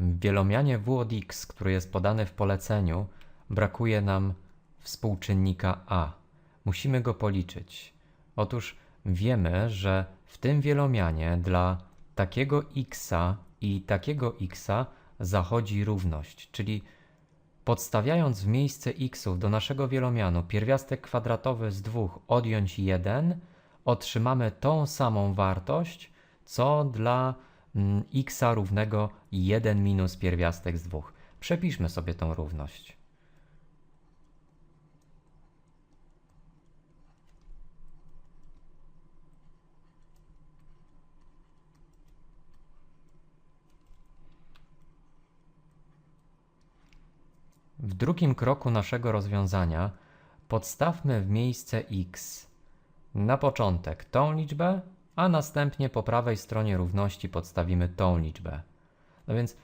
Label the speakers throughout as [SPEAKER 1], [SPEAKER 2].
[SPEAKER 1] W wielomianie w od x, który jest podany w poleceniu, brakuje nam współczynnika a. Musimy go policzyć. Otóż wiemy, że w tym wielomianie dla takiego x i takiego x zachodzi równość, czyli podstawiając w miejsce xów do naszego wielomianu pierwiastek kwadratowy z 2 odjąć 1, otrzymamy tą samą wartość, co dla x równego 1 minus pierwiastek z 2. Przepiszmy sobie tą równość. W drugim kroku naszego rozwiązania podstawmy w miejsce x na początek tą liczbę, a następnie po prawej stronie równości podstawimy tą liczbę. No więc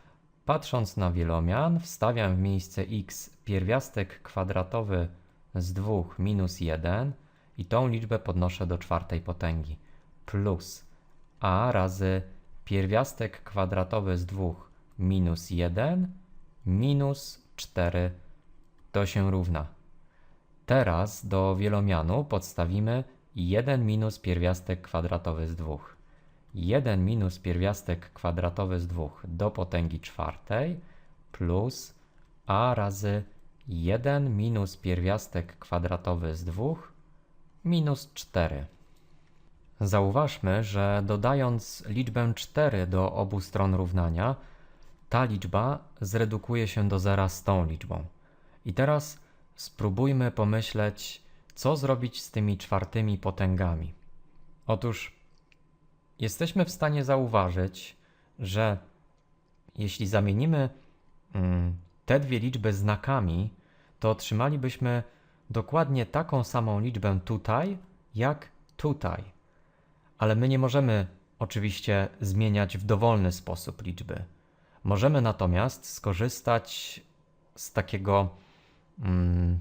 [SPEAKER 1] patrząc na wielomian, wstawiam w miejsce x pierwiastek kwadratowy z 2 minus 1 i tą liczbę podnoszę do czwartej potęgi plus a razy pierwiastek kwadratowy z 2 minus 1 minus 4 to się równa. Teraz do wielomianu podstawimy 1 minus pierwiastek kwadratowy z 2. 1 minus pierwiastek kwadratowy z 2 do potęgi czwartej plus a razy 1 minus pierwiastek kwadratowy z 2 minus 4. Zauważmy, że dodając liczbę 4 do obu stron równania, ta liczba zredukuje się do zera z tą liczbą. I teraz spróbujmy pomyśleć, co zrobić z tymi czwartymi potęgami. Otóż jesteśmy w stanie zauważyć, że jeśli zamienimy mm, te dwie liczby znakami, to otrzymalibyśmy dokładnie taką samą liczbę tutaj, jak tutaj. Ale my nie możemy oczywiście zmieniać w dowolny sposób liczby. Możemy natomiast skorzystać z takiego, mm,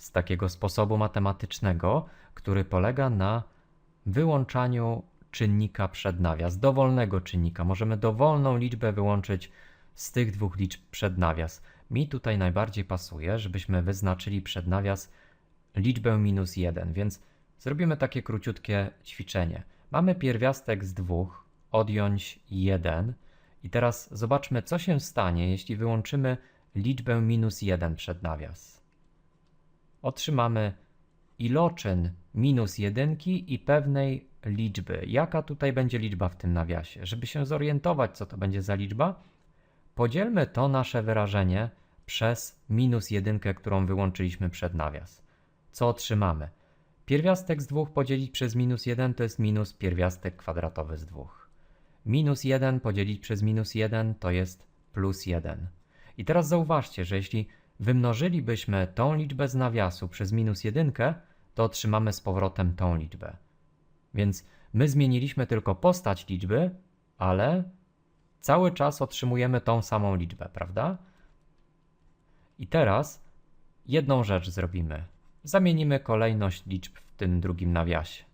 [SPEAKER 1] z takiego sposobu matematycznego, który polega na wyłączaniu czynnika przed nawias, dowolnego czynnika. Możemy dowolną liczbę wyłączyć z tych dwóch liczb przed nawias. Mi tutaj najbardziej pasuje, żebyśmy wyznaczyli przed nawias liczbę minus 1, więc zrobimy takie króciutkie ćwiczenie. Mamy pierwiastek z dwóch, odjąć 1 i teraz zobaczmy, co się stanie, jeśli wyłączymy liczbę minus 1 przed nawias. Otrzymamy iloczyn minus jedynki i pewnej liczby. Jaka tutaj będzie liczba w tym nawiasie? Żeby się zorientować, co to będzie za liczba, podzielmy to nasze wyrażenie przez minus jedynkę, którą wyłączyliśmy przed nawias. Co otrzymamy? Pierwiastek z 2 podzielić przez minus 1 to jest minus pierwiastek kwadratowy z 2. Minus 1 podzielić przez minus 1 to jest plus 1. I teraz zauważcie, że jeśli wymnożylibyśmy tą liczbę z nawiasu przez minus 1, to otrzymamy z powrotem tą liczbę. Więc my zmieniliśmy tylko postać liczby, ale cały czas otrzymujemy tą samą liczbę, prawda? I teraz jedną rzecz zrobimy. Zamienimy kolejność liczb w tym drugim nawiasie.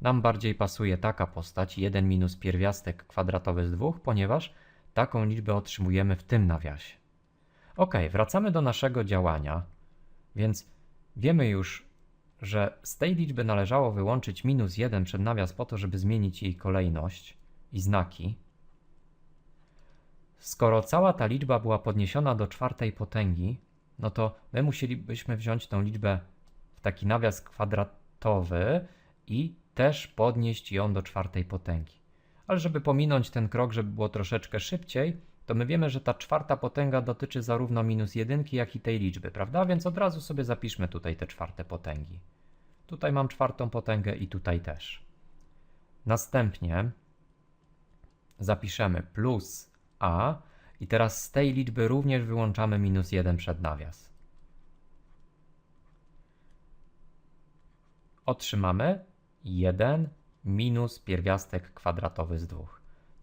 [SPEAKER 1] Nam bardziej pasuje taka postać 1 minus pierwiastek kwadratowy z 2, ponieważ taką liczbę otrzymujemy w tym nawiasie. Ok, wracamy do naszego działania, więc wiemy już, że z tej liczby należało wyłączyć minus 1 przed nawias po to, żeby zmienić jej kolejność i znaki. Skoro cała ta liczba była podniesiona do czwartej potęgi, no to my musielibyśmy wziąć tą liczbę w taki nawias kwadratowy i też podnieść ją do czwartej potęgi. Ale żeby pominąć ten krok, żeby było troszeczkę szybciej, to my wiemy, że ta czwarta potęga dotyczy zarówno minus jedynki, jak i tej liczby, prawda? Więc od razu sobie zapiszmy tutaj te czwarte potęgi. Tutaj mam czwartą potęgę i tutaj też. Następnie zapiszemy plus a i teraz z tej liczby również wyłączamy minus 1 przed nawias. Otrzymamy 1 minus pierwiastek kwadratowy z 2.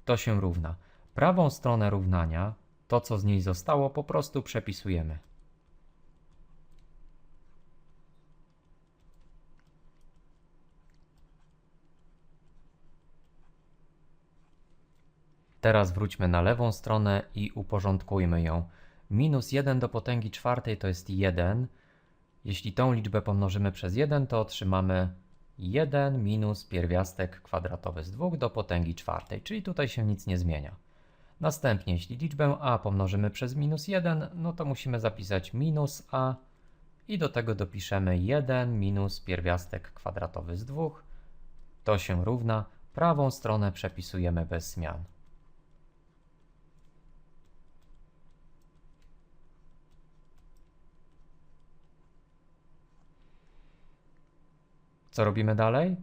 [SPEAKER 1] To się równa. Prawą stronę równania, to co z niej zostało, po prostu przepisujemy. Teraz wróćmy na lewą stronę i uporządkujmy ją. Minus 1 do potęgi czwartej to jest 1. Jeśli tą liczbę pomnożymy przez 1, to otrzymamy 1 minus pierwiastek kwadratowy z 2 do potęgi czwartej, czyli tutaj się nic nie zmienia. Następnie, jeśli liczbę a pomnożymy przez minus 1, no to musimy zapisać minus a i do tego dopiszemy 1 minus pierwiastek kwadratowy z 2. To się równa. Prawą stronę przepisujemy bez zmian. Co robimy dalej?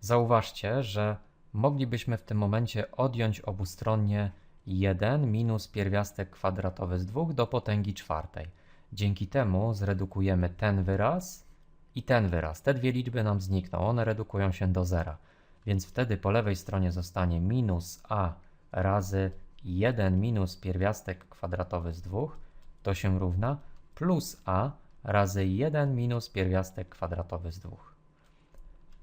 [SPEAKER 1] Zauważcie, że moglibyśmy w tym momencie odjąć obustronnie 1 minus pierwiastek kwadratowy z 2 do potęgi czwartej. Dzięki temu zredukujemy ten wyraz i ten wyraz. Te dwie liczby nam znikną, one redukują się do zera. Więc wtedy po lewej stronie zostanie minus a razy 1 minus pierwiastek kwadratowy z 2, to się równa plus a razy 1 minus pierwiastek kwadratowy z 2.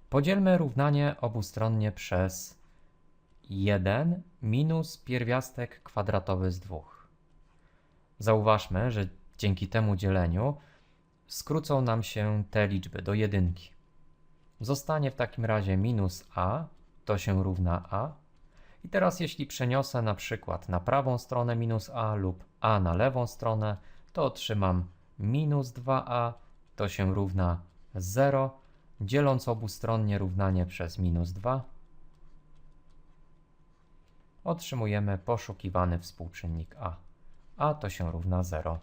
[SPEAKER 1] Podzielmy równanie obustronnie przez 1 minus pierwiastek kwadratowy z 2. Zauważmy, że dzięki temu dzieleniu skrócą nam się te liczby do jedynki. Zostanie w takim razie minus a, to się równa a. I teraz jeśli przeniosę na przykład na prawą stronę minus a lub a na lewą stronę, to otrzymam minus 2a, to się równa 0, dzieląc obustronnie równanie przez minus 2, otrzymujemy poszukiwany współczynnik a. a to się równa 0.